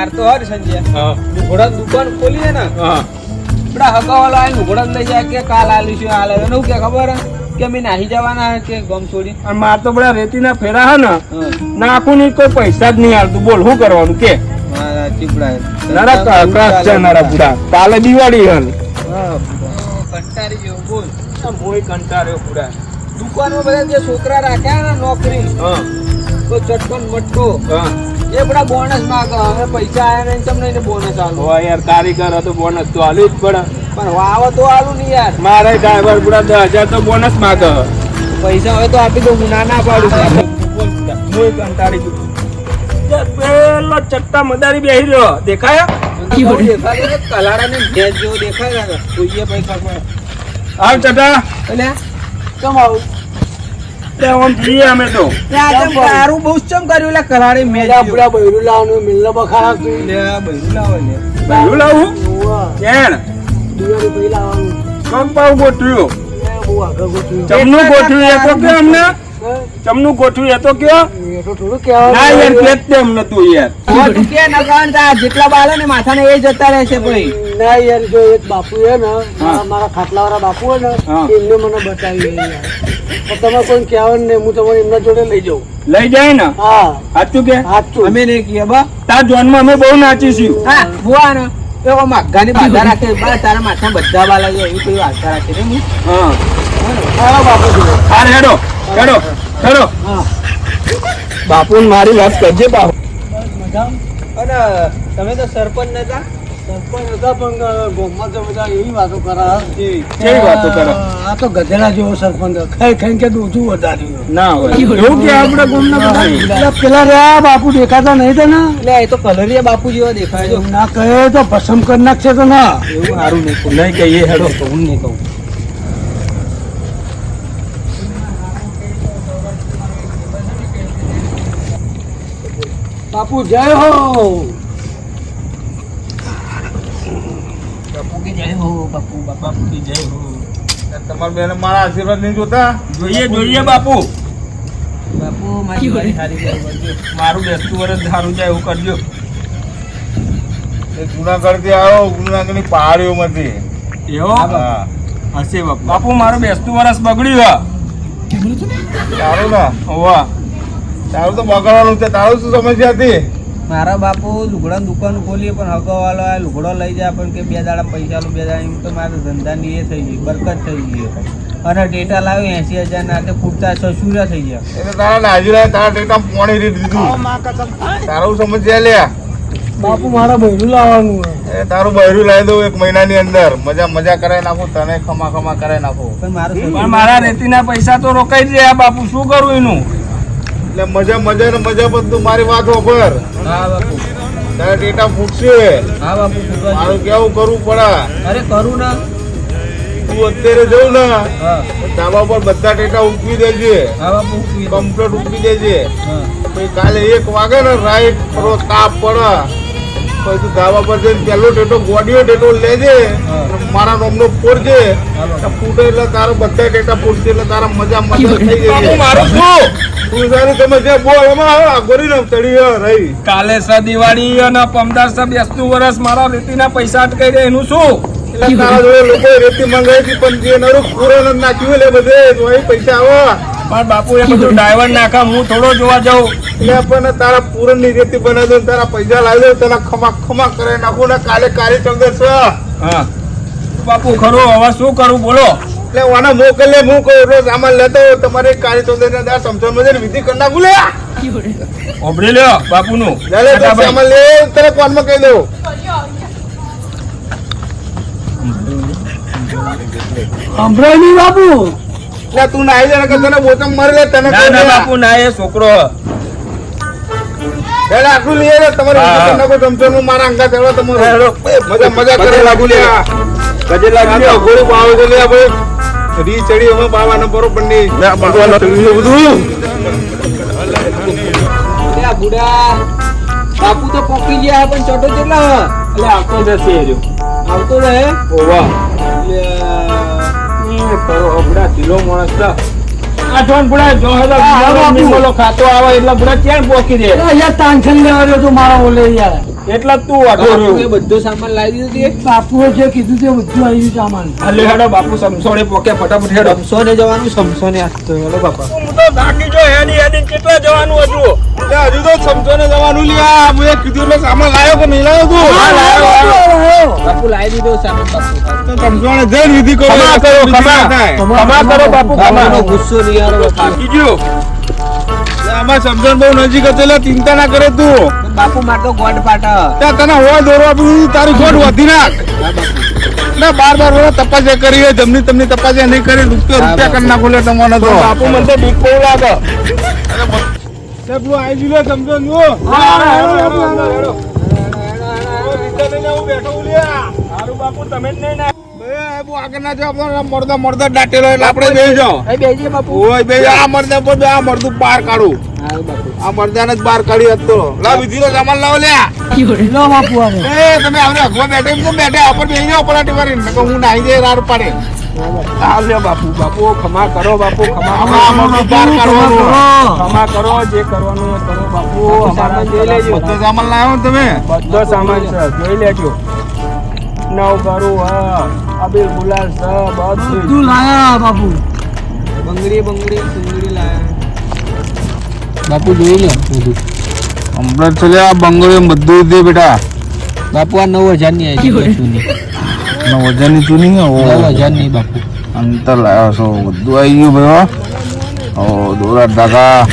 માર હોય સંજય. હા. લુગડા દુકાન ખોલીએ ને હા. આપડા હગાવાલો આવીને ઘોડા લઈ જાય કે કાલ આલીશું આ શું કે ખબર? કે અમે નાહી જવાના કે ગમ છોડી. અને માર તો બધા રેતીના ફેરા હે ને નાખું નહીં કોઈ પૈસા જ નહીં હાલતું. બોલ શું કરવાનું? કે. છે કાલે દિવાળી હન. કંટાળી જેવો બોલ. મોય કંટાળ્યો બુડા. દુકાનમાં બધા જે છોકરા રાખ્યા ને નોકરી હા. તો ચટકન મટકો. હા. એ બધા બોનસ માંગે. હવે પૈસા આવ્યા ને તમને એને બોનસ આલો હોય યાર કારીગર હતો બોનસ તો હાલ્યું જ પડે. પણ વાવ તો આલું નહીં યાર. મારે ડ્રાઈવર પૂરા દસ હજાર તો બોનસ માગે. પૈસા હોય તો આપી દો હું ના ના પાડું. હું કંટાળી ગયું પેલો ચટ્ટા મદારી બેહી રહ્યો. દેખાયા? કલાડા ને ભેજ જેવો દેખાય કોઈએ ભાઈ આવ ચટા એટલે કેમ આવું? આમ જઈએ અમે તો. તારું બહુ ચમ કર્યું એટલે કલાડી મેં આપડા બૈરું લાવવાનું મિલના બખાડા તું. બૈરું લાવો લે. બહેરું લાવું? કેણ? દિવાળી પછી લાવવાનું. કમ ગોઠવ્યું? એ બહુ આગળ ગોઠવ્યું. ચમનું ગોઠવ્યું એ તો કે અમને? ચમનું ગોઠવ્યું એ તો કયો? એ તો થોડું ના યાર કહેવાનું કે જ તે અમને તું યાર. હવે તું કે નકાન તા જેટલા બાળો ને માથાને એ જતા રહેશે ભાઈ. ના યાર જો એક બાપુ છે ને મારા ખાટલા વાળા બાપુ હોય ને હા. એમને મને બતાવી તમે કોઈ કહેવાનું નહીં હું તમારે એમના જોડે લઈ જાઉં. લઈ જાય ને? હા. સાચું કે? સાચું. અમે નહીં કીએ બા. તાર જોનમાં અમે બહુ નાચીશું. હા બુઆ ને એવો માઘાની બાધા રાખે. બા તારા માથા બધા બાલા છે એવી કોઈ રાખે નહીં હા. હા. બાપુ હા હેડો. હેડો. હેડો. હા. બાપુ મારી વાત કરજે બાપુ. મજા અને તમે તો સરપંચ નતા? સરપંચ હતા પણ ગોમમાં તો બધા એવી વાતો કરે કેવી વાતો કરો? આ તો ગધેડા જેવો સરપંચ હતો. ખાઈ કે દૂધું વધાર્યું ના હોય. એવું કે આપણે ગોમના બધા? પેલા પેલા રહ્યા બાપુ દેખાતા નહીં તો ના? એટલે એ તો કલરિયા બાપુ જેવા દેખાય છે. ના કહે તો ભસમ કરી નાખશે તો ના. એવું સારું નહીં નહીં કહીએ. હેડો તો હું નહીં કહું. બાપુ જય હો! કે જય હો બાપુ બાપા તમારા બેન મારા આશીર્વાદ નહીં જોતા? જોઈએ જોઈએ બાપુ. બાપુ મારી વારી સારી જાય મારું બેસતું વર્ષ સારું જાય એવું કરજો. એ જુનાગઢથી આવ્યો જુનાગઢની ની પહાડીઓ માંથી એવો? હા. હશે બાપુ. બાપુ મારું બેસતું વર્ષ બગડ્યું તારું સારું ના હોવા. તારું તો બગાડવાનું છે. તારું શું સમસ્યા હતી? મારા બાપુ લુગડા દુકાન ખોલીએ પણ હગવાલો આ લુગડો લઈ જાય પણ કે બે દાડા પૈસા લો બે દાડા એમ તો મારે ધંધાની એ થઈ ગઈ બરકત થઈ ગઈ અને ડેટા લાવી એસી હજાર ના તે પૂરતા સસુરા થઈ ગયા. એટલે તારા નાજીરા તારા ડેટા પોણી રીત દીધું. તારું સમસ્યા લ્યા. બાપુ મારા બૈરું લાવવાનું હે. એ તારું બહેરું લાવી દઉં એક મહિનાની અંદર. મજા મજા કરાવી નાખું તને ખમા ખમા કરાવી નાખું. પણ મારું પણ મારા રેતીના પૈસા તો રોકાઈ જ રહ્યા બાપુ શું કરું એનું? એટલે મજા મજા ને મજા બધું મારી વાત ઉપર તારે તારા ટેટા ફૂટશે. મારું કેવું કરવું પડે? અરે કરું ના. તું અત્યારે જવું ને ધાબા પર બધા ટેટા ઉઠવી દેજે. કમ્પ્લેટ ઉઠવી દેજે. કાલે એક વાગે ને રાઈટ તાપ પડે. પછી ધાબા પર જઈને પેલો ટેટો ગોડિયો ટેટો લેજે મારા નોમનો ફોડજે ફૂટે એટલે તારો બધા ટેટા ફૂટશે એટલે તારા મજા મજા થઈ જશે. મારું શું? તું તમે જે બોલ એમાં ને રહી. કાલે સ દિવાળી અને પમદાર સ બેસતું વર્ષ મારા રેતીના પૈસા અટકાઈ દે એનું શું? એટલે તારા જોડે લોકો રેતી મંગાવી હતી પણ જે નરું પૂરણ નાખ્યું એટલે બધે પૈસા આવો. પણ બાપુ એ બધું ડ્રાઈવર નાખા હું થોડો જોવા જાઉં. એટલે પણ તારા પૂરણની રેતી બનાવી દો તારા પૈસા લાવી દે તને ખમા ખમા કરે નાખું ને કાલે કાલે ચૌદસ છે. હા. બાપુ ખરું હવે શું કરું? બોલો. વાના મોકલે હું કહું એટલો સામાન લેતો તમારે કાલે ચૌદસ ને દાડા સમજણ મજે વિધિ કરી નાખું લે. ઓબડી લ્યો બાપુનું. લે લે તો. સામાન લે તને કોનમાં કહી દઉં. સાંભળાય નહીં બાપુ. લે તું નાઈ લે કે તને બોતમ મરી લે તને ના ના બાપુ ના. એ છોકરો. લે લે, આટલું લઈએ ને તમારે. કરી નાખો સમસણમાં મારા અંગા ચડવા તમારે મજા મજા કરે. લાગુ લે કજે લાગુ લે ગોળી પાવો છે લે ભાઈ. રી ચડી અમે બાવા ને બરોબરની બધું અરે બધું બુડા. બાપુ તો પોકી ગયા પણ ચોટો કેટલા? એટલે આવતો જશે આવતો રહે ઓવા. લે. કરો અબડા ઢીલો માણસ છે. આ જોન બુડા જો હેલો હા, બીજાનો બાપુ. નિમોલો ખાતો આવે એટલે બુડા ક્યાં પોકી દે યાર ટેન્શન લેવા તો મારા ઓલે યાર એટલે જ તું વાઢો રહ્યો. બધો સામાન લાવી દીધું બાપુએ જે કીધું તે બધું આવી ગયું સામાન હાલે હેડો બાપુ સમસોડે પોકે ફટાફટ હેડો. સમસોને જવાનું સમસોને આપતો હેડો બાપા. હું તો થાકી જો એની એની કેટલા જવાનું હતું. એટલે હજુ તો સમજો ને જવાનું લ્યા. મેં કીધું એટલે સામાન લાવ્યો કે નહીં લાવ્યો તું? હા, લાવ્યો. બાપુ લાવી દીધો સામાન બાપુ. તો સમજો ને જઈને વિધિ કરો ખમા કરો વિધિ. ખમા કરો બાપુ ખમા ગુસ્સો નહીં આવે બાપુ. થાકી ગયો આમાં સમજણ બહુ નજીક હતી ચિંતા ના કરે તું બાપુ માટે ગોડ પાટા તને હોય દોરો આપી દીધું, તારી વધી નાખ ના બાર બાર વર્ષ તપાસ્યા કરી હોય જમની તમને તપાસ્યા નહીં કરી રૂપિયા રૂપિયા કરી નાખો લે તમને તો બાપુ મને તો બીક બહુ લાગે પેલું આઈ ગયું લે, સમજો ને બાપુ તમે જ નહીં હા નાઈ જાય રાર પાડે. બાપુ બાપુ ખમા કરો બાપુ ખમા કરો. જે કરવાનું કરો બાપુ. સામાન જોઈ લેજો. બધો સામાન લાવ્યો તમે. બધો સામાન જોઈ લેજો. નવ કરું હા. અબીલ ગુલાલ સબ બધું તું લાયા બાપુ. બંગડી બંગડી સુંગડી લાયા. બાપુ જોઈ લો બધું. કમ્પ્લેટ છે આ બંગડીઓ બધું દે બેટા બાપુ આ નવ હજારની આવી ચૂની નવ તું નહીં નવ હજારની બાપુ. અંતર લાવ્યો છો બધું આવી ગયું ભાઈ. ઓ દોરા ધાગા.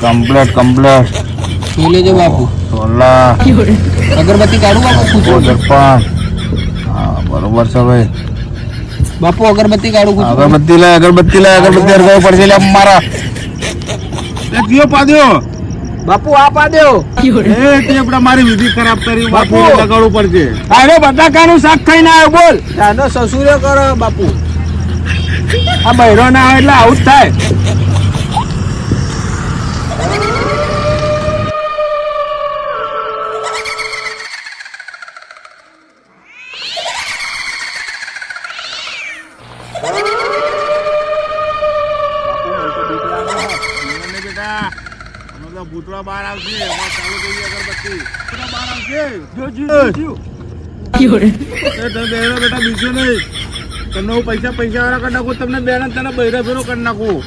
Complete complete. શું લેજો બાપુ. સોલા. અગરબત્તી કાઢું બાપુ હા બરોબર છે ભાઈ. બાપુ અગરબત્તી કાઢું અગરબત્તી લે અગરબત્તી લે અગરબત્તી અરગાવ પડશે લે મારા. એ કયો પાદ્યો બાપુ આ પા દેવો એ તે આપણે મારી વિધિ ખરાબ કરી બાપુ. બાપુ. લગાડવું પડશે. અરે બટાકાનું શાક ખાઈને આવ્યો બોલ. આનો સસુરે કરો બાપુ. આ બૈરો ના આવે એટલે આવું જ થાય. બેટા નહીં તમને પૈસા પૈસા કરી નાખું તમને બેન તને બહેરા ફેરો કરી નાખું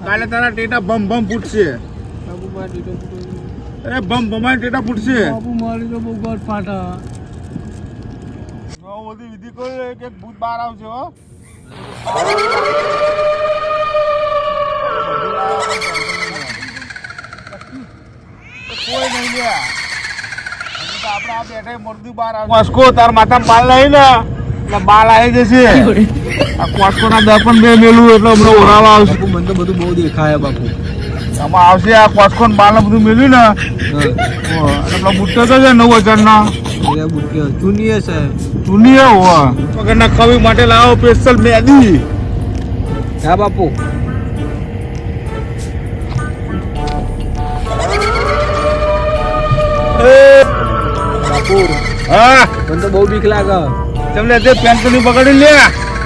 કાલે તારા ટેટા ભમ ભમ ફૂટશે એ ભમ ભમાય ટેટા ફૂટશે મારી બહુ ગોળ ફાટા બધી વિધિ કરી એક એક ભૂત બહાર આવશે હો કોઈ નહીં લ્યા હજુ તો આપણે આ બેઠા મરદું બહાર આવશે કોસ્કો તાર માથામાં બાલ નહીં ને. એટલે બાલ આવી જશે. આ કોસ્કો ના દર્પણ બે મેલું એટલે હમણાં ઓરાવા આવશે. મને તો બધું બહુ દેખાય બાપુ. આમાં આવશે આ કોસ્કો ને બાલ બધું મેલ્યું ને. એટલે બુટ્ટો તો છે નવ હજાર ના ચૂનીએ છે. જૂની હે હો પગરના ખવી માટે લાવો સ્પેશિયલ મેદી હા બાપુ. બાપુ હા. મને તો બહુ બીક લાગે. તમને તે પેન્ટની પકડી લે.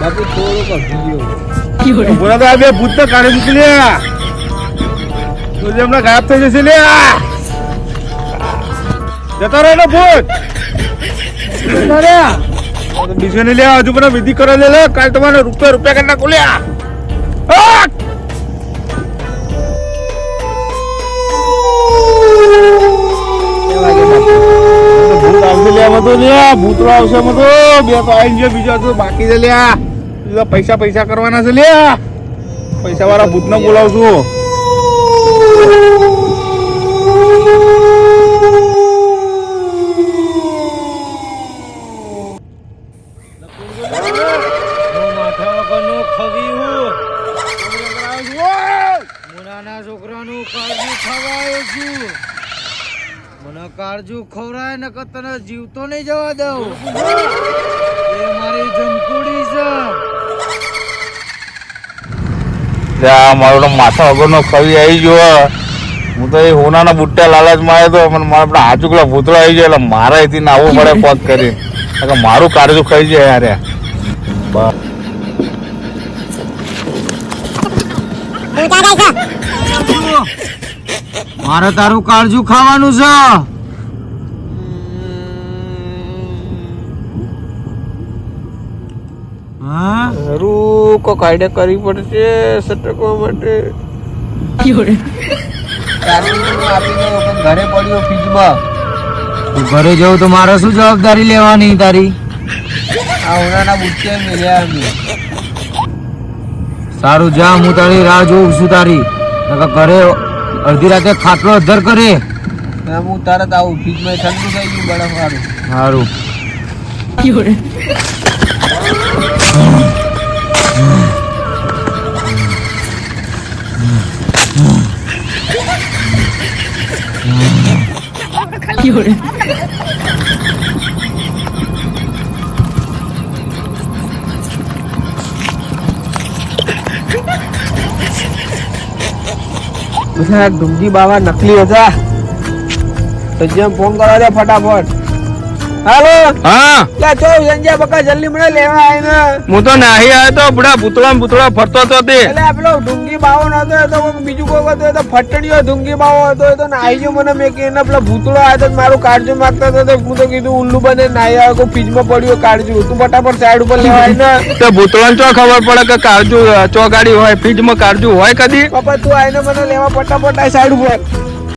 બાપુ થોડો અભી ગયો. બોલા તો આ બે ભૂત તો કાઢી મૂકી લે. તો હમણાં ગાયબ થઈ જશે લે. જતો રહે ભૂત. બીજો ને લે હજુ પણ વિધિ કરો લે લે. કાલ તમારે રૂપિયા રૂપિયા કરી નાખું લે. તો લે ભૂતરો આવશે આમાં બે તો આઈ ગયો બીજો તો બાકી છે લે બીજા પૈસા પૈસા કરવાના છે પૈસા વાળા ભૂતને બોલાવશું. છોકરાનું કાળજી ખવાય છું. મને કાળજુ ખવરાય ને કે તને જીવતો નહીં જવા દઉં. એ મારી જમકુડી છે. મારો માથા વગરનો કવિ આવી ગયો હું. તો એ હોનાના બુટ્ટા લાલચમાં આવ્યો હતો પણ મારા આપણા હાચુકલા ભૂતળા આવી ગયા એટલે મારે અહીંથી નાવું પડે પગ કરી મારું કાળજું ખાઈ જાય યાર. બસ મારે તારું કાળજું ખાવાનું છે. હારું કો કાયદા કરવી પડશે સટકવા માટે. ઘરે પડ્યો ફ્રીજમાં ઘરે જવું તો મારે શું જવાબદારી લેવાની તારી? આ ઉનાના બુટ્ટે મેલ્યા સારું જા હું તારી રાહ જોઉં છું તારી. ઘરે અડધી રાતે ખાટલો અધર કરે. હું તરત આવું ફ્રીજમાં ઠંડુ થઈ ગયું બરફ વાળું સારું બધા ડુંગી બાવા નકલી હતા તો જેમ ફોન કરો દે ફટાફટ. હાલો. હા. ક્યાં છો? સંજય બકા જલ્દી મને લેવા આવીને. હું તો નાહી આવ્યો તો બુડા ભૂતળા ને ભૂતળા ફરતો હતો તે. એટલે પેલો ડુંગી બાવો નતો તો બીજું કોઈ હતો તો ફટડીયો ઢુંગી બાવો હતો તો નાહી જો મને મેં કીને પેલો ભૂતળો આવ્યો તો મારું કાળજું માંગતો હતો તો હું તો કીધું ઉલ્લુ બને નાહી આવ્યો કોઈ ફ્રીજમાં પડ્યો કાળજું. તું ફટાફટ સાઈડ ઉપર લેવા આવીને. તો ભૂતળા ચો ખબર પડે કે કાળજુ ચોગાડી હોય ફ્રીજમાં કાળજુ હોય કદી? પપ્પા તું આઈને મને લેવા ફટાફટ આ સાઈડ ઉપર.